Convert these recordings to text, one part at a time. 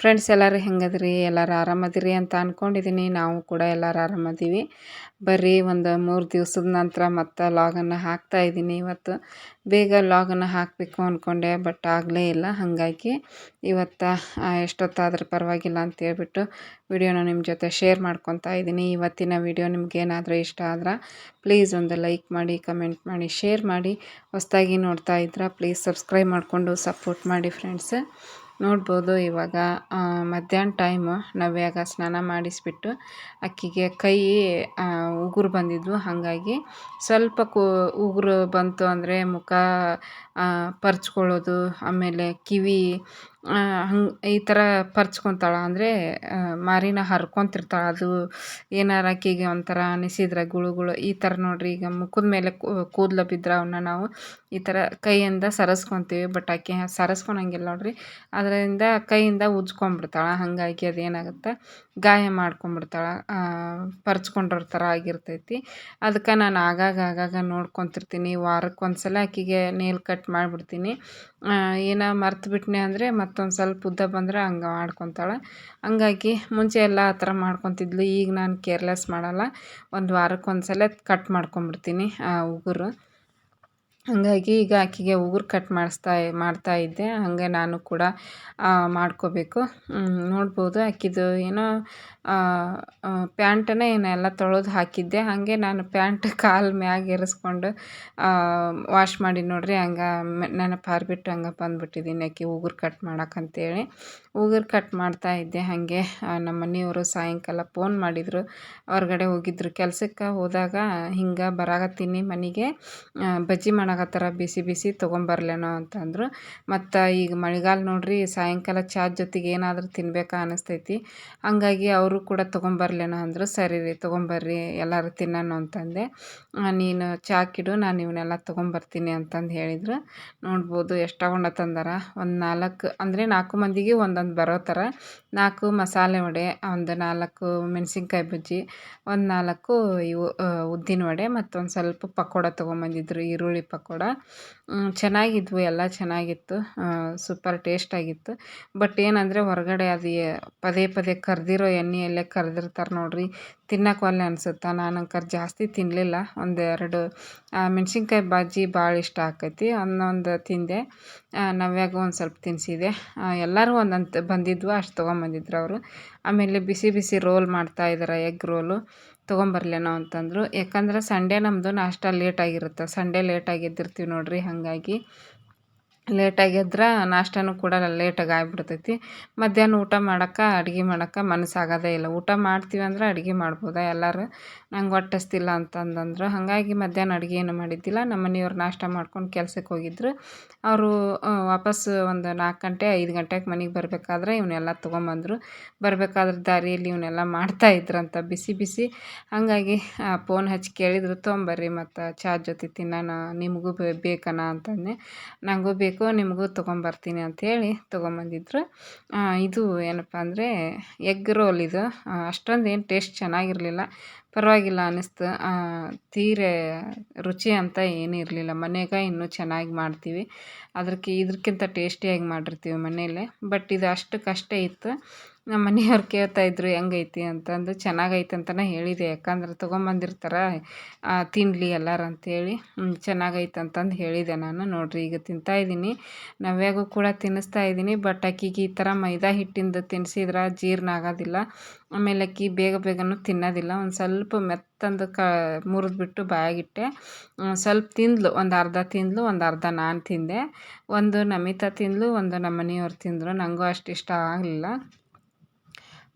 Friends ಎಲ್ಲರೂ ಹೆಂಗದ್ರಿ? ಎಲ್ಲರೂ ಆರಾಮದಿರಿ ಅಂತ ಅಂದ್ಕೊಂಡಿದ್ದೀನಿ ನಾವು ಕೂಡ ಎಲ್ಲರೂ ಆರಾಮದೀವಿ. ಬರ್ರಿ ಒಂದು ಮೂರು ದಿವಸದ ನಂತರ ಮತ್ತೆ ಲಾಗನ್ನು ಹಾಕ್ತಾ ಇದ್ದೀನಿ ಇವತ್ತು. ಬೇಗ ಲಾಗನ್ನು ಹಾಕಬೇಕು ಅಂದ್ಕೊಂಡೆ ಬಟ್ ಆಗಲೇ ಇಲ್ಲ. ಹಾಗಾಗಿ ಇವತ್ತು ಎಷ್ಟೊತ್ತಾದರೂ ಪರವಾಗಿಲ್ಲ ಅಂತ ಹೇಳ್ಬಿಟ್ಟು ವಿಡಿಯೋನ ನಿಮ್ಮ ಜೊತೆ ಶೇರ್ ಮಾಡ್ಕೊತಾ ಇದ್ದೀನಿ ಇವತ್ತಿನ ವಿಡಿಯೋ ನಿಮ್ಗೆ ಏನಾದರೂ ಇಷ್ಟ ಆದ್ರೆ ಪ್ಲೀಸ್ ಒಂದು ಲೈಕ್ ಮಾಡಿ ಕಮೆಂಟ್ ಮಾಡಿ ಶೇರ್ ಮಾಡಿ. ಹೊಸ್ದಾಗಿ ನೋಡ್ತಾ ಇದ್ರೆ ಪ್ಲೀಸ್ ಸಬ್ಸ್ಕ್ರೈಬ್ ಮಾಡಿಕೊಂಡು ಸಪೋರ್ಟ್ ಮಾಡಿ ಫ್ರೆಂಡ್ಸ್ ನೋಡ್ಬೋದು ಇವಾಗ ಮಧ್ಯಾಹ್ನ ಟೈಮು ನವ್ಯಾಗ ಸ್ನಾನ ಮಾಡಿಸಿಬಿಟ್ಟು ಅಕ್ಕಿಗೆ ಕೈ ಉಗುರು ಬಂದಿದ್ವು. ಹಾಗಾಗಿ ಸ್ವಲ್ಪ ಕೂ, ಉಗುರು ಬಂತು ಅಂದರೆ ಮುಖ ಪರ್ಚ್ಕೊಳ್ಳೋದು, ಆಮೇಲೆ ಕಿವಿ ಹಂಗೆ ಈ ಥರ ಪರ್ಚ್ಕೊತಾಳೆ ಅಂದರೆ ಮಾರಿನ ಹರ್ಕೊತಿರ್ತಾಳೆ. ಅದು ಏನಾರ ಆಕೆಗೆ ಒಂಥರ ಅನಿಸಿದ್ರೆ ಗುಳುಗುಳು, ಈ ಥರ ನೋಡಿರಿ ಈಗ ಮುಖದ ಮೇಲೆ ಕೂದಲು ಬಿದ್ರೆ ಅವನ್ನ ನಾವು ಈ ಥರ ಕೈಯಿಂದ ಸರಸ್ಕೊತೀವಿ ಬಟ್ ಆಕೆ ಸರಸ್ಕೊಳಂಗಿಲ್ಲ ನೋಡಿರಿ. ಅದರಿಂದ ಕೈಯಿಂದ ಉಜ್ಕೊಂಬಿಡ್ತಾಳೆ. ಹಾಗಾಗಿ ಅದೇನಾಗುತ್ತೆ ಗಾಯ ಮಾಡ್ಕೊಂಡ್ಬಿಡ್ತಾಳೆ ಪರ್ಚ್ಕೊಂಡಿರೋ ಥರ ಆಗಿರ್ತೈತಿ. ಅದಕ್ಕೆ ನಾನು ಆಗಾಗ ಆಗಾಗ ನೋಡ್ಕೊತಿರ್ತೀನಿ. ವಾರಕ್ಕೆ ಒಂದು ಸಲ ಆಕಿಗೆ ನೇಲ್ ಕಟ್ ಮಾಡಿಬಿಡ್ತೀನಿ. ಏನೋ ಮರ್ತು ಬಿಟ್ಟನೆ ಅಂದರೆ ಮತ್ತೊಂದು ಸ್ವಲ್ಪ ಉದ್ದ ಬಂದರೆ ಹಂಗೆ ಮಾಡ್ಕೊತಾಳೆ. ಹಂಗಾಗಿ ಮುಂಚೆ ಎಲ್ಲ ಆ ಥರ ಮಾಡ್ಕೊತಿದ್ಲು. ಈಗ ನಾನು ಕೇರ್ಲೆಸ್ ಮಾಡಲ್ಲ. ಒಂದು ವಾರಕ್ಕೆ ಒಂದು ಸಲ ಕಟ್ ಮಾಡ್ಕೊಂಬಿಡ್ತೀನಿ ಉಗುರು. ಹಾಗಾಗಿ ಈಗ ಆಕೆಗೆ ಉಗುರು ಕಟ್ ಮಾಡಿಸ್ತಾ, ಮಾಡ್ತಾ ಇದ್ದೆ. ಹಾಗೆ ನಾನು ಕೂಡ ಮಾಡ್ಕೋಬೇಕು. ನೋಡ್ಬೋದು. ಆಕಿದು ಏನೋ ಪ್ಯಾಂಟನ್ನೇ ಏನೆಲ್ಲ ತೊಳೆದು ಹಾಕಿದ್ದೆ. ಹಾಗೆ ನಾನು ಪ್ಯಾಂಟ್ ಕಾಲು ಮ್ಯಾಗ ಏರಿಸ್ಕೊಂಡು ವಾಶ್ ಮಾಡಿ ನೋಡಿರಿ. ಹಂಗೆ ನೆನಪು ಹಾರಿಬಿಟ್ಟು ಹಂಗೆ ಬಂದುಬಿಟ್ಟಿದ್ದೀನಿ ಆಕೆ ಉಗುರು ಕಟ್ ಮಾಡೋಕ್ಕಂತೇಳಿ ಉಗುರು ಕಟ್ ಮಾಡ್ತಾ ಇದ್ದೆ. ಹಾಗೆ ನಮ್ಮ ಮನೆಯವರು ಸಾಯಂಕಾಲ ಫೋನ್ ಮಾಡಿದರು. ಹೊರಗಡೆ ಹೋಗಿದ್ರು. ಕೆಲಸಕ್ಕೆ ಹೋದಾಗ ಹಿಂಗೆ ಬರಾಗತ್ತೀನಿ ಮನೆಗೆ. ಬಜ್ಜಿ ಮಾಡಕತ್ತಾರ ಬಿಸಿ ಬಿಸಿ ತೊಗೊಂಬರ್ಲೇನೋ ಅಂತಂದರು ಮತ್ತು ಈಗ ಮಳೆಗಾಲ ನೋಡಿರಿ, ಸಾಯಂಕಾಲ ಚಾ ಜೊತೆಗೆ ಏನಾದರೂ ತಿನ್ಬೇಕಾ ಅನ್ನಿಸ್ತೈತಿ ಹಂಗಾಗಿ ಅವರು ಕೂಡ ತೊಗೊಂಬರ್ಲೇನೋ ಅಂದರು. ಸರಿ ರೀ, ತೊಗೊಂಬರ್ರಿ, ಎಲ್ಲರೂ ತಿನ್ನೋಣ ಅಂತಂದೆ. ನೀನು ಚಾಕಿಡು ನಾನು ಇವನ್ನೆಲ್ಲ ತೊಗೊಂಬರ್ತೀನಿ ಅಂತಂದು ಹೇಳಿದರು. ನೋಡ್ಬೋದು ಎಷ್ಟು ತಗೊಂಡ ತಂದಾರ. ಒಂದು ನಾಲ್ಕು, ಅಂದರೆ ನಾಲ್ಕು ಮಂದಿಗೆ ಒಂದೊಂದು ಬರೋ ಥರ. ನಾಲ್ಕು ಮಸಾಲೆ ವಡೆ, ಒಂದು ನಾಲ್ಕು ಮೆಣಸಿನ್ಕಾಯಿ ಬಜ್ಜಿ, ಒಂದು ನಾಲ್ಕು ಇವು ಉದ್ದಿನ ವಡೆ, ಮತ್ತೊಂದು ಸ್ವಲ್ಪ ಪಕೋಡ ತೊಗೊಂಬಂದಿದ್ರು, ಈರುಳ್ಳಿ ಪಕೋಡ. ಚೆನ್ನಾಗಿದ್ವು, ಎಲ್ಲ ಚೆನ್ನಾಗಿತ್ತು. ಸೂಪರ್ ಟೇಸ್ಟಾಗಿತ್ತು ಬಟ್ ಏನಂದರೆ ಹೊರಗಡೆ ಅದು ಪದೇ ಪದೇ ಕರೆದಿರೋ ಎಣ್ಣೆಯಲ್ಲೇ ಕರೆದಿರ್ತಾರೆ ನೋಡಿರಿ. ತಿನ್ನಕ್ಕೆ ಒಲ್ಲೆ ಅನ್ಸುತ್ತೆ? ನಾನು ಅಂಕರ್ ಜಾಸ್ತಿ ತಿನ್ನಲಿಲ್ಲ ಒಂದೆರಡು ಮೆಣ್ಸಿನ್ಕಾಯಿ ಬಾಜಿ ಭಾಳ ಇಷ್ಟ ಆಕೈತಿ. ಅನ್ನೊಂದು ತಿಂದೆ. ನವ್ಯಾಗ ಒಂದು ಸ್ವಲ್ಪ ತಿನ್ನಿಸಿದೆ ಎಲ್ಲರೂ ಒಂದಂತ ಬಂದಿದ್ವು, ಅಷ್ಟು ತೊಗೊಂಬಂದಿದ್ರು ಅವರು. ಆಮೇಲೆ ಬಿಸಿ ಬಿಸಿ ರೋಲ್ ಮಾಡ್ತಾಯಿದ್ದಾರೆ ಎಗ್ ರೋಲು. ತೊಗೊಂಬರ್ಲೇನೋ ಅಂತಂದರು. ಯಾಕಂದ್ರೆ ಸಂಡೇ ನಮ್ಮದು ನಾಷ್ಟ ಲೇಟಾಗಿರುತ್ತೆ ಸಂಡೇ ಲೇಟಾಗಿ ಎದ್ದಿರ್ತೀವಿ ನೋಡಿರಿ ಹಾಗಾಗಿ. ಲೇಟಾಗಿ ಎದ್ರೆ ನಾಷ್ಟನೂ ಕೂಡ ಲೇಟಾಗಿ ಆಗ್ಬಿಡ್ತೈತಿ ಮಧ್ಯಾಹ್ನ ಊಟ ಮಾಡಕ್ಕೆ, ಅಡ್ಗೆ ಮಾಡೋಕೆ ಮನಸ್ಸಾಗೋದೇ ಇಲ್ಲ. ಊಟ ಮಾಡ್ತೀವಿ ಅಂದ್ರೆ ಅಡುಗೆ ಮಾಡ್ಬೋದಾ? ಎಲ್ಲರೂ ನಂಗೆ ಹೊಟ್ಟೆ ಹಸ್ತಿಲ್ಲ ಅಂತಂದಂದ್ರು ಹಾಗಾಗಿ ಮಧ್ಯಾಹ್ನ ಅಡುಗೆ ಏನು ಮಾಡಿದ್ದಿಲ್ಲ. ನಮ್ಮ ಮನೆಯವ್ರು ನಾಷ್ಟ ಮಾಡ್ಕೊಂಡು ಕೆಲ್ಸಕ್ಕೆ ಹೋಗಿದ್ರು. ಅವರು ವಾಪಸ್ಸು ಒಂದು ನಾಲ್ಕು ಗಂಟೆ, ಐದು ಗಂಟೆಗೆ ಮನೆಗೆ ಬರಬೇಕಾದ್ರೆ ಇವನ್ನೆಲ್ಲ ತೊಗೊಂಬಂದರು. ಬರಬೇಕಾದ್ರೆ ದಾರಿಯಲ್ಲಿ ಇವನ್ನೆಲ್ಲ ಮಾಡ್ತಾಯಿದ್ರಂತ ಬಿಸಿ ಬಿಸಿ. ಹಾಗಾಗಿ ಫೋನ್ ಹಚ್ಚಿ ಕೇಳಿದ್ರು, ತೊಗೊಂಬರ್ರಿ ಮತ್ತು ಚಹಾ ಜೊತೆ ತಿನ್ನೋಣ, ನಿಮಗೂ ಬೇಕನ? ಅಂತಂದೆ. ನನಗೂ ಬೇಕು ನಿಮಗೂ ತೊಗೊಂಬರ್ತೀನಿ ಅಂಥೇಳಿ ತೊಗೊಂಬಂದಿದ್ರು. ಇದು ಏನಪ್ಪ ಅಂದರೆ ಎಗ್ ರೋಲ್ ಇದು. ಅಷ್ಟೊಂದು ಏನು ಟೇಸ್ಟ್ ಚೆನ್ನಾಗಿರಲಿಲ್ಲ. ಪರವಾಗಿಲ್ಲ ಅನ್ನಿಸ್ತು ತೀರೆ ರುಚಿ ಅಂತ ಏನೂ ಇರಲಿಲ್ಲ ಮನೆಗೆ ಇನ್ನೂ ಚೆನ್ನಾಗಿ ಮಾಡ್ತೀವಿ. ಅದಕ್ಕೆ ಇದಕ್ಕಿಂತ ಟೇಸ್ಟಿಯಾಗಿ ಮಾಡಿರ್ತೀವಿ ಮನೆಯಲ್ಲೇ. ಬಟ್ ಇದು ಅಷ್ಟು ಕಷ್ಟ ಇತ್ತು. ನಮ್ಮ ಮನೆಯವ್ರು ಕೇಳ್ತಾಯಿದ್ರು ಹೆಂಗೈತಿ? ಅಂತಂದು. ಚೆನ್ನಾಗೈತೆ ಅಂತಲೇ ಹೇಳಿದೆ. ಯಾಕಂದ್ರೆ ತೊಗೊಂಬಂದಿರ್ತಾರೆ ತಿನ್ನಲಿ ಎಲ್ಲರೂ ಅಂಥೇಳಿ ಚೆನ್ನಾಗೈತೆ ಅಂತಂದು ಹೇಳಿದೆ ನಾನು. ನೋಡಿರಿ, ಈಗ ತಿಂತಾಯಿದ್ದೀನಿ ನವ್ಯಾಗೂ ಕೂಡ ತಿನ್ನಿಸ್ತಾ ಇದ್ದೀನಿ. ಬಟ್ ಅಕ್ಕಿಗೆ ಈ ಥರ ಮೈದಾ ಹಿಟ್ಟಿಂದ ತಿನ್ನಿಸಿದ್ರೆ ಜೀರ್ಣ ಆಗೋದಿಲ್ಲ. ಆಮೇಲೆ ಅಕ್ಕಿ ಬೇಗ ಬೇಗನೂ ತಿನ್ನೋದಿಲ್ಲ. ಒಂದು ಸ್ವಲ್ಪ ಮೆತ್ತಂದು ಕ, ಮುರಿದ್ಬಿಟ್ಟು ಬಾಯಾಗಿಟ್ಟೆ. ಸ್ವಲ್ಪ ತಿಂದ್ಲು. ಒಂದು ಅರ್ಧ ತಿಂದ್ಲು, ಒಂದು ಅರ್ಧ ನಾನು ತಿಂದೆ. ಒಂದು ನಮಿತಾ ತಿಂದಳು ಒಂದು ನಮ್ಮ ಮನೆಯವ್ರು ತಿಂದರು. ನನಗೂ ಅಷ್ಟು ಇಷ್ಟ ಆಗಲಿಲ್ಲ.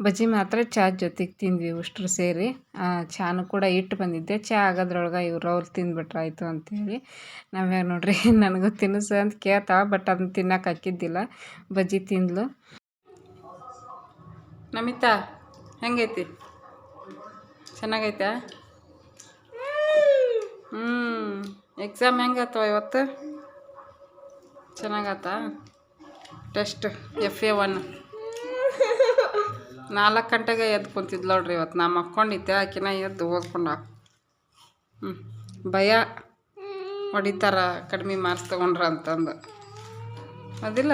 ಬಜ್ಜಿ ಮಾತ್ರ ಚಾ ಜೊತೆಗೆ ತಿಂದ್ವಿ ಉಷ್ಟ್ರು ಸೇರಿ. ಚಾನು ಕೂಡ ಇಟ್ಟು ಬಂದಿದ್ದೆ. ಚಹಾ ಆಗೋದ್ರೊಳಗೆ ಇವ್ರು ಅವ್ರು ತಿಂದ್ಬಿಟ್ರಾಯ್ತು ಅಂಥೇಳಿ ನಾವ್ಯಾಗ ನೋಡ್ರಿ, ನನಗೂ ತಿನ್ನಿಸ ಅಂತ ಕೇಳ್ತಾಳೆ ಬಟ್ ಅದನ್ನ ತಿನ್ನೋಕೆ ಹಾಕಿದ್ದಿಲ್ಲ. ಬಜ್ಜಿ ತಿಂದ್ಲು. ನಮಿತಾ, ಹೆಂಗೈತಿ? ಚೆನ್ನಾಗೈತಾ? ಹ್ಞೂ ಎಕ್ಸಾಮ್ ಹೆಂಗಾಯ್ತವ ಇವತ್ತು? ಚೆನ್ನಾಗಾತ ಟೆಸ್ಟ್ ಎಫ್ ಎ ಒನ್ ನಾಲ್ಕು ಗಂಟೆಗೆ ಎದ್ದು ಕುಂತಿದ್ಲು ನೋಡ್ರಿ ಇವತ್ತು ನಾ ಮಕ್ಕೊಂಡಿದ್ದೆ, ಆಕಿನ ಎದ್ದು ಓದ್ಕೊಂಡ ಹ್ಞೂ ಭಯ ಹೊಡಿತಾರ, ಕಡಿಮೆ ಮಾರ್ಕ್ಸ್ ತೊಗೊಂಡ್ರ ಅಂತಂದು. ಅದಿಲ್ಲ?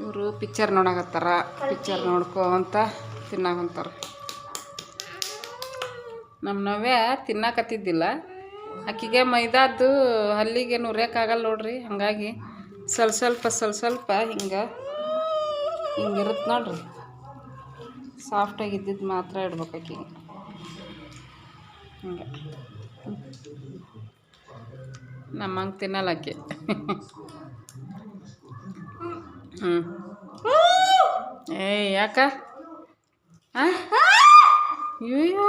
ಇವರು ಪಿಕ್ಚರ್ ನೋಡಕತ್ತಾರ. ಪಿಕ್ಚರ್ ನೋಡ್ಕೊಂತ ತಿನ್ನಾಕಂತಾರ. ನಮ್ಮ ನವ್ಯ ತಿನ್ನಕತ್ತಿದ್ದಿಲ್ಲ. ಆಕಿಗೆ ಮೈದಾದ್ದು ಹಲ್ಲಿಗೆ ನುರಿಯೋಕ್ಕಾಗಲ್ಲ ನೋಡ್ರಿ, ಹಾಗಾಗಿ ಸ್ವಲ್ಪ ಸ್ವಲ್ಪ ಸ್ವಲ್ಪ ಸ್ವಲ್ಪ ಹಿಂಗೆ ಹಿಂಗಿರುತ್ತೆ ನೋಡ್ರಿ. ಸಾಫ್ಟಾಗಿ ಇದ್ದಿದ್ದು ಮಾತ್ರ ಇಡ್ಬೇಕು ಆಕಿಗೆ. ಹಿಂಗೆ. ನಮ್ಮಂಗೆ ತಿನ್ನಲ್ಲ ಆಕೆ. ಹ್ಞೂ ಏಯ್ ಯಾಕ? ಅಯ್ಯೋ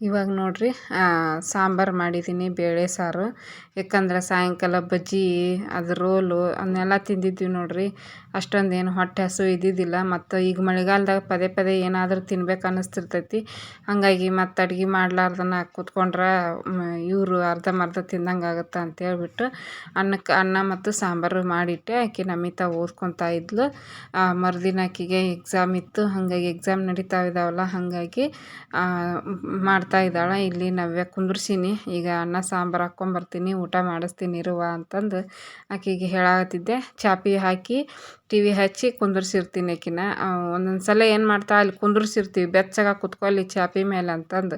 ಇವಾಗ ನೋಡಿರಿ ಸಾಂಬಾರು ಮಾಡಿದ್ದೀನಿ ಬೇಳೆ ಸಾರು. ಯಾಕಂದ್ರೆ ಸಾಯಂಕಾಲ ಬಜ್ಜಿ, ಅದು ರೋಲು ಅದನ್ನೆಲ್ಲ ತಿಂದಿದ್ವಿ ನೋಡಿರಿ. ಅಷ್ಟೊಂದು ಏನು ಹೊಟ್ಟೆ ಹಸು ಇದ್ದಿದ್ದಿಲ್ಲ. ಮತ್ತು ಈಗ ಮಳೆಗಾಲದಾಗ ಪದೇ ಪದೇ ಏನಾದರೂ ತಿನ್ಬೇಕು ಅನ್ನಿಸ್ತಿರ್ತೈತಿ. ಹಾಗಾಗಿ ಮತ್ತು ಅಡುಗೆ ಮಾಡ್ಲಾರ್ದನ ಕೂತ್ಕೊಂಡ್ರೆ ಇವರು ಅರ್ಧಂಬರ್ಧ ತಿಂದಂಗೆ ಆಗುತ್ತೆ ಅಂತ ಹೇಳ್ಬಿಟ್ಟು ಅನ್ನಕ್ಕೆ ಅನ್ನ ಮತ್ತು ಸಾಂಬಾರು ಮಾಡಿಟ್ಟೆ. ಆಕೆ ನಮಿತಾ ಓದ್ಕೊತಾ ಇದ್ಲು. ಮರುದಿನ ಆಕೆಗೆ ಎಕ್ಸಾಮ್ ಇತ್ತು. ಹಾಗಾಗಿ ಎಕ್ಸಾಮ್ ನಡೀತಾ ಇದ್ದಾವಲ್ಲ ಹಾಗಾಗಿ ಮಾಡ್ತಾ ಇದ್ದಾಳೆ. ಇಲ್ಲಿ ನವ್ಯ ಕುಂದ್ರಿಸೀನಿ ಈಗ ಅನ್ನ, ಸಾಂಬಾರು ಹಾಕ್ಕೊಂಬರ್ತೀನಿ ಊಟ ಮಾಡಿಸ್ತೀನಿ, ಇರುವ ಅಂತಂದು ಆಕೆಗೆ ಹೇಳಾಕತ್ತಿದ್ದೆ. ಚಾಪಿ ಹಾಕಿ, ಟಿ ವಿ ಹಚ್ಚಿ ಕುಂದ್ರಿಸಿರ್ತೀನಿ ಆಕಿನ. ಒಂದೊಂದು ಸಲ ಏನು ಮಾಡ್ತಾ ಅಲ್ಲಿ ಕುಂದ್ರಿಸಿರ್ತೀವಿ. ಬೆಚ್ಚಗೆ ಕುತ್ಕೊಳ್ಳಿ ಚಾಪಿ ಮೇಲೆ ಅಂತಂದು.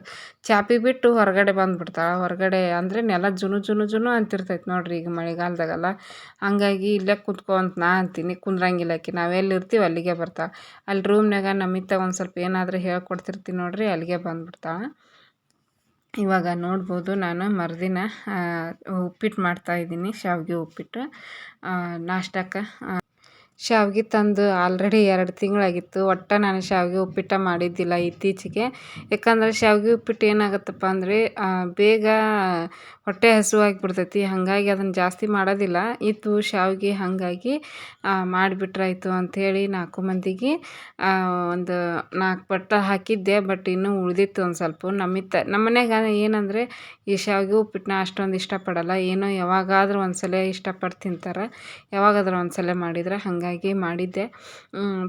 ಚಾಪಿ ಬಿಟ್ಟು ಹೊರಗಡೆ ಬಂದುಬಿಡ್ತಾಳೆ. ಹೊರಗಡೆ ಅಂದರೆ ನೆಲ ಜುನು ಜುನು ಜುನು ಅಂತಿರ್ತೈತೆ ನೋಡ್ರಿ ಈಗ ಮಳೆಗಾಲದಾಗೆಲ್ಲ. ಹಂಗಾಗಿ ಇಲ್ಲೇ ಕುತ್ಕೊ ಅಂತ ನಾ ಅಂತೀನಿ. ಕುಂದ್ರಂಗಿಲ್ಲ ಆಕಿ. ನಾವೆಲ್ಲಿ ಇರ್ತೀವಿ ಅಲ್ಲಿಗೆ ಬರ್ತಾಳೆ. ಅಲ್ಲಿ ರೂಮ್ನಾಗ ನಮಿತ ಒಂದು ಸ್ವಲ್ಪ ಏನಾದರೂ ಹೇಳ್ಕೊಡ್ತಿರ್ತೀನಿ ನೋಡ್ರಿ, ಅಲ್ಲಿಗೆ ಬಂದುಬಿಡ್ತಾಳೆ. ಇವಾಗ ನೋಡ್ಬೋದು ನಾನು ಮರುದಿನ ಉಪ್ಪಿಟ್ಟು ಮಾಡ್ತಾಯಿದ್ದೀನಿ ಶಾವಿಗೆ ಉಪ್ಪಿಟ್ಟು. ನಾಷ್ಟಕ್ಕೆ ಶಾವ್ಗೆ ತಂದು ಆಲ್ರೆಡಿ ಎರಡು ತಿಂಗಳಾಗಿತ್ತು. ಒಟ್ಟು ನಾನು ಶಾವಿಗೆ ಉಪ್ಪಿಟ್ಟು ಮಾಡಿದ್ದಿಲ್ಲ ಇತ್ತೀಚೆಗೆ. ಯಾಕಂದರೆ ಶಾವಿಗೆ ಉಪ್ಪಿಟ್ಟು ಏನಾಗುತ್ತಪ್ಪ ಅಂದರೆ ಬೇಗ ಹೊಟ್ಟೆ ಹಸಿವಾಗಿಬಿಡ್ತೈತಿ ಹಾಗಾಗಿ ಅದನ್ನು ಜಾಸ್ತಿ ಮಾಡೋದಿಲ್ಲ. ಇತ್ತು ಶಾವಿಗೆ ಹಾಗಾಗಿ ಮಾಡಿಬಿಟ್ರಾಯ್ತು ಅಂಥೇಳಿ ನಾಲ್ಕು ಮಂದಿಗೆ ಒಂದು ನಾಲ್ಕು ಪಟ್ಟ ಹಾಕಿದ್ದೆ. ಬಟ್ ಇನ್ನೂ ಉಳಿದಿತ್ತು ಒಂದು ಸ್ವಲ್ಪ. ನಮ್ಮಿತ್ತ ನಮ್ಮ ಮನ್ಯಾಗ ಏನಂದರೆ, ಈ ಶಾವಿಗೆ ಉಪ್ಪಿಟ್ಟನ್ನ ಅಷ್ಟೊಂದು ಇಷ್ಟಪಡಲ್ಲ. ಏನೋ ಯಾವಾಗಾದ್ರೂ ಒಂದು ಸಲ ಇಷ್ಟಪಟ್ಟು ತಿಂತಾರೆ. ಯಾವಾಗಾದ್ರೂ ಒಂದು ಸಲ ಮಾಡಿದ್ರೆ ಹಾಗಾಗಿ ಮಾಡಿದ್ದೆ.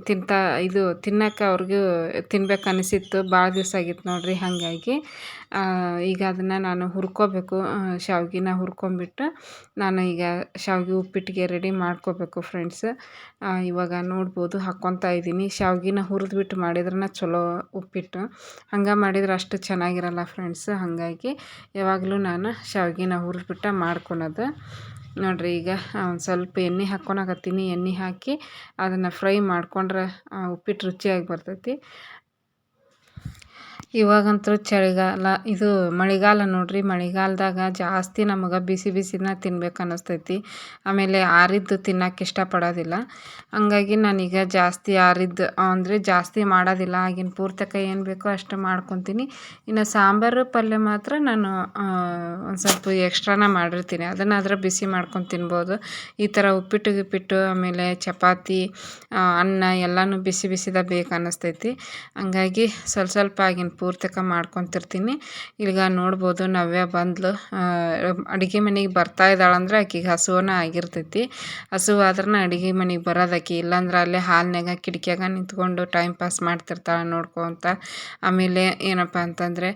ತಿಂತಾ, ಇದು ತಿನ್ನೋಕೆ ಅವ್ರಿಗೂ ತಿನ್ಬೇಕು ಅನಿಸಿತ್ತು. ಭಾಳ ದಿವಸ ಆಗಿತ್ತು ನೋಡಿರಿ, ಹಾಗಾಗಿ. ಈಗ ಅದನ್ನು ನಾನು ಹುರ್ಕೋಬೇಕು. ಶಾವ್ಗೆನ ಹುರ್ಕೊಂಬಿಟ್ಟು ನಾನು ಈಗ ಶಾವಿಗೆ ಉಪ್ಪಿಟ್ಟಿಗೆ ರೆಡಿ ಮಾಡ್ಕೋಬೇಕು ಫ್ರೆಂಡ್ಸ್ ಇವಾಗ ನೋಡ್ಬೋದು, ಹಾಕ್ಕೊತಾ ಇದ್ದೀನಿ. ಶಾವ್ಗೆನ ಹುರಿದ್ಬಿಟ್ಟು ಮಾಡಿದ್ರೆ ಚಲೋ ಉಪ್ಪಿಟ್ಟು. ಹಂಗೆ ಮಾಡಿದ್ರೆ ಅಷ್ಟು ಚೆನ್ನಾಗಿರಲ್ಲ ಫ್ರೆಂಡ್ಸ್ ಹಾಗಾಗಿ ಯಾವಾಗಲೂ ನಾನು ಶಾವ್ಗೆನ ಹುರಿದ್ಬಿಟ್ಟು ಮಾಡ್ಕೊಳೋದು ನೋಡಿರಿ ಈಗ ಒಂದು ಸ್ವಲ್ಪ ಎಣ್ಣೆ ಹಾಕ್ಕೊಳಕತ್ತೀನಿ ಎಣ್ಣೆ ಹಾಕಿ ಅದನ್ನು ಫ್ರೈ ಮಾಡ್ಕೊಂಡ್ರೆ ಉಪ್ಪಿಟ್ಟು ರುಚಿಯಾಗಿ ಬರ್ತೈತಿ. ಇವಾಗಂತೂ ಚಳಿಗಾಲ, ಇದು ಮಳೆಗಾಲ ನೋಡ್ರಿ, ಮಳೆಗಾಲದಾಗ ಜಾಸ್ತಿ ನಮಗೆ ಬಿಸಿ ಬಿಸಿನ ತಿನ್ಬೇಕು ಅನ್ನಿಸ್ತೈತಿ ಆಮೇಲೆ ಆರಿದ್ದು ತಿನ್ನಕ್ಕೆ ಇಷ್ಟಪಡೋದಿಲ್ಲ. ಹಂಗಾಗಿ ನಾನೀಗ ಜಾಸ್ತಿ ಆರಿದ್ದು, ಅಂದರೆ ಜಾಸ್ತಿ ಮಾಡೋದಿಲ್ಲ. ಆಗಿನ ಪೂರ್ತಕ ಏನು ಬೇಕೋ ಅಷ್ಟು ಮಾಡ್ಕೊತೀನಿ. ಇನ್ನು ಸಾಂಬಾರು ಪಲ್ಯ ಮಾತ್ರ ನಾನು ಒಂದು ಸ್ವಲ್ಪ ಎಕ್ಸ್ಟ್ರಾನ ಮಾಡಿರ್ತೀನಿ. ಅದನ್ನಾದ್ರೆ ಬಿಸಿ ಮಾಡ್ಕೊಂಡು ತಿನ್ಬೋದು. ಈ ಥರ ಉಪ್ಪಿಟ್ಟು ಗಿಪ್ಪಿಟ್ಟು, ಆಮೇಲೆ ಚಪಾತಿ ಅನ್ನ ಎಲ್ಲನೂ ಬಿಸಿ ಬಿಸಿದ ಬೇಕು ಅನ್ನಿಸ್ತೈತಿ ಹಂಗಾಗಿ ಸ್ವಲ್ಪ ಸ್ವಲ್ಪ ಆಗಿನ ಪೂರ್ತಕ ಮಾಡ್ಕೊತಿರ್ತೀನಿ. ಈಗ ನೋಡ್ಬೋದು ನವ್ಯ ಬಂದ್ಲು. ಅಡುಗೆ ಮನೆಗೆ ಬರ್ತಾ ಇದ್ದಾಳಂದ್ರೆ ಆಕಿಗೆ ಹಸುವನ ಆಗಿರ್ತೈತಿ. ಆದ್ರೆ ಅಡುಗೆ ಮನೆಗೆ ಬರೋದು ಆಕೆ. ಇಲ್ಲಾಂದ್ರೆ ಅಲ್ಲೇ ಹಾಲ್ನಾಗ ಕಿಟಕಿಯಾಗ ನಿಂತ್ಕೊಂಡು ಟೈಮ್ ಪಾಸ್ ಮಾಡ್ತಿರ್ತಾಳೆ ನೋಡ್ಕೊತ ಆಮೇಲೆ ಏನಪ್ಪ ಅಂತಂದರೆ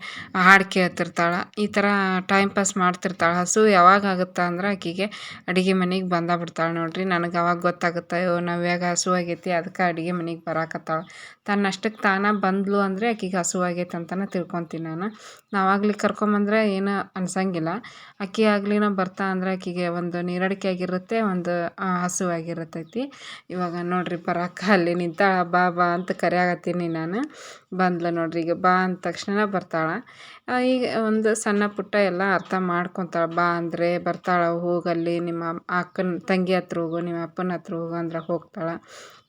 ಹಾಡು ಕೇಳ್ತಿರ್ತಾಳೆ. ಈ ಥರ ಟೈಮ್ ಪಾಸ್ ಮಾಡ್ತಿರ್ತಾಳೆ. ಹಸು ಯಾವಾಗ ಆಗುತ್ತಾ ಅಂದ್ರೆ ಆಕಿಗೆ ಅಡುಗೆ ಮನೆಗೆ ಬಂದ ಬಿಡ್ತಾಳೆ ನೋಡ್ರಿ. ನನಗೆ ಅವಾಗ ಗೊತ್ತಾಗುತ್ತೆ ನವ್ಯಾಗ ಹಸುವಾಗೈತಿ ಅದಕ್ಕೆ ಅಡುಗೆ ಮನೆಗೆ ಬರಾಕತ್ತಾಳೆ. ತನ್ನಷ್ಟಕ್ಕೆ ತಾನೇ ಬಂದ್ಲು ಅಂದರೆ ಆಕಿಗೆ ಹಸುವಾಗೈತೆ ಅಂತಲೇ ತಿಳ್ಕೊತೀನಿ ನಾನು. ನಾವಾಗಲಿ ಕರ್ಕೊಂಬಂದ್ರೆ ಏನು ಅನ್ಸಂಗಿಲ್ಲ. ಆಕೆ ನಾವು ಬರ್ತಾ ಅಂದರೆ ಆಕೆಗೆ ಒಂದು ನೀರಡಿಕೆ ಆಗಿರುತ್ತೆ, ಒಂದು ಹಸುವಾಗಿರುತ್ತೈತಿ ಇವಾಗ ನೋಡಿರಿ ಬರಾಕ ಅಲ್ಲಿ ನಿಂತಾಳ, ಬಾ ಬಾ ಅಂತ ಕರೆಯಾಗತ್ತೀನಿ ನಾನು. ಬಂದ್ಲು ನೋಡಿರಿ, ಈಗ ಬಾ ಅಂದ ತಕ್ಷಣ ಬರ್ತಾಳೆ. ಈಗ ಒಂದು ಸಣ್ಣ ಪುಟ್ಟ ಎಲ್ಲ ಅರ್ಥ ಮಾಡ್ಕೊತಾಳೆ. ಬಾ ಅಂದರೆ ಬರ್ತಾಳೆ ಹೋಗಲ್ಲಿ ನಿಮ್ಮ ಅಕ್ಕನ, ತಂಗಿ ಹತ್ರ ಹೋಗು, ನಿಮ್ಮ ಅಪ್ಪನ ಹತ್ರ ಹೋಗು ಅಂದ್ರೆ ಹೋಗ್ತಾಳೆ.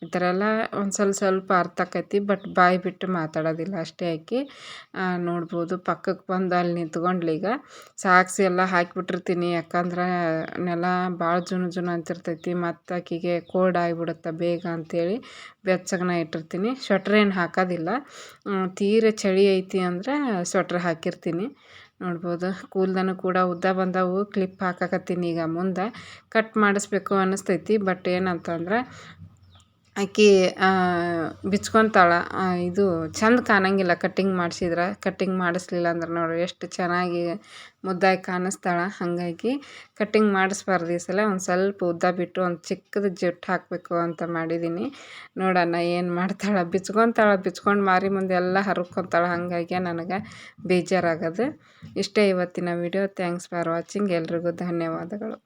ಈ ಥರ ಎಲ್ಲ ಒಂದು ಸ್ವಲ್ಪ ಸ್ವಲ್ಪ ಅರ್ಥ ಆಕೈತಿ, ಬಟ್ ಬಾಯಿ ಬಿಟ್ಟು ಮಾತಾಡೋದಿಲ್ಲ ಅಷ್ಟೇ ಆಕಿ ನೋಡ್ಬೋದು ಪಕ್ಕಕ್ಕೆ ಬಂದು ಅಲ್ಲಿ ನಿಂತ್ಕೊಂಡ್ಲಿ ಈಗ. ಸಾಕ್ಸಿ ಎಲ್ಲ ಹಾಕಿಬಿಟ್ಟಿರ್ತೀನಿ, ಯಾಕಂದ್ರೆ ನೆಲ ಭಾಳ ಜುನು ಜುನು ಅಂತಿರ್ತೈತಿ, ಮತ್ತು ಆಕಿಗೆ ಕೋಲ್ಡ್ ಆಗಿಬಿಡುತ್ತೆ ಬೇಗ ಅಂಥೇಳಿ ಬೆಚ್ಚಗನ ಇಟ್ಟಿರ್ತೀನಿ. ಸ್ವೆಟ್ರ್ ಏನು ಹಾಕೋದಿಲ್ಲ. ತೀರ ಚಳಿ ಐತಿ ಅಂದರೆ ಸ್ವೆಟ್ರ್ ಹಾಕಿರ್ತೀನಿ. ನೋಡ್ಬೋದು ಕೂದಲನ್ನು ಕೂಡ ಉದ್ದ ಬಂದವು ಕ್ಲಿಪ್ ಹಾಕಕತ್ತೀನಿ ಈಗ ಮುಂದೆ. ಕಟ್ ಮಾಡಿಸ್ಬೇಕು ಅನ್ನಿಸ್ತೈತಿ ಬಟ್ ಏನಂತಂದ್ರೆ ಆಕಿ ಬಿಚ್ಕೊತಾಳೆ. ಇದು ಚಂದ ಕಾಣಂಗಿಲ್ಲ ಕಟ್ಟಿಂಗ್ ಮಾಡ್ಸಿದ್ರೆ. ಕಟ್ಟಿಂಗ್ ಮಾಡಿಸ್ಲಿಲ್ಲ ಅಂದ್ರೆ ನೋಡಿರಿ ಎಷ್ಟು ಚೆನ್ನಾಗಿ ಮುದ್ದಾಗಿ ಕಾಣಿಸ್ತಾಳೆ. ಹಾಗಾಗಿ ಕಟ್ಟಿಂಗ್ ಮಾಡಿಸ್ಬಾರ್ದು ಈ ಸಲ. ಒಂದು ಸ್ವಲ್ಪ ಉದ್ದ ಬಿಟ್ಟು ಒಂದು ಚಿಕ್ಕದು ಜುಟ್ಟು ಹಾಕಬೇಕು ಅಂತ ಮಾಡಿದ್ದೀನಿ ನೋಡೋಣ ಏನು ಮಾಡ್ತಾಳೆ. ಬಿಚ್ಕೊತಾಳೆ. ಬಿಚ್ಕೊಂಡು ಮಾರಿ ಮುಂದೆ ಎಲ್ಲ ಹರ್ಕೊತಾಳೆ. ಹಾಗಾಗಿ ನನಗೆ ಬೇಜಾರಾಗೋದು. ಇಷ್ಟೇ ಇವತ್ತಿನ ವಿಡಿಯೋ ಥ್ಯಾಂಕ್ಸ್ ಫಾರ್ ವಾಚಿಂಗ್ ಎಲ್ರಿಗೂ ಧನ್ಯವಾದಗಳು.